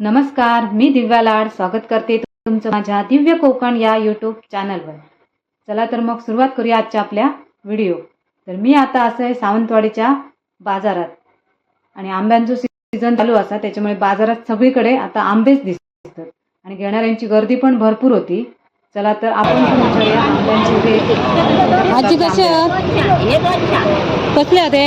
नमस्कार मी दिव्या लाड. स्वागत करते तुमचं माझ्या दिव्य कोकण या यूट्यूब चॅनलवर चला तर मग सुरुवात करूया आजच्या आपल्या व्हिडिओ तर मी आता असं आहे सावंतवाडीच्या बाजारात. आणि आंब्यांचं सीझन चालू असा त्याच्यामुळे बाजारात सगळीकडे आता आंबेच दिसतात. आणि घेणाऱ्यांची गर्दी पण भरपूर होती. चला तर आपण पण विचारूया आंब्यांचे रेट आजी कसे आहात? कसले आहात हे?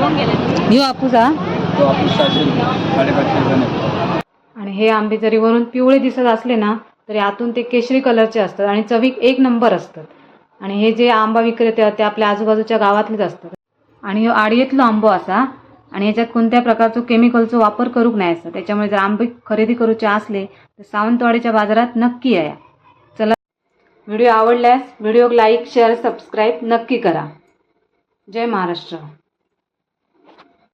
हा. आणि हे आंबे जरी वरून पिवळे दिसत असले ना तरी आतून ते केशरी कलरचे असतात आणि चवीक एक नंबर असतात. आणि हे जे आंबा विक्रेते ते आपल्या आजूबाजूच्या गावातलेच असतात. आणि आडयेतलो आंबो असा आणि ह्याच्यात कोणत्या प्रकारचो केमिकलचो वापर करूक नाही असता त्याच्यामुळे जर आंबे खरेदी करूचे असले तर सावंतवाडीच्या बाजारात नक्की या. चला. व्हिडिओ आवडल्यास व्हिडिओ लाईक शेअर सबस्क्राईब नक्की करा. जय महाराष्ट्र.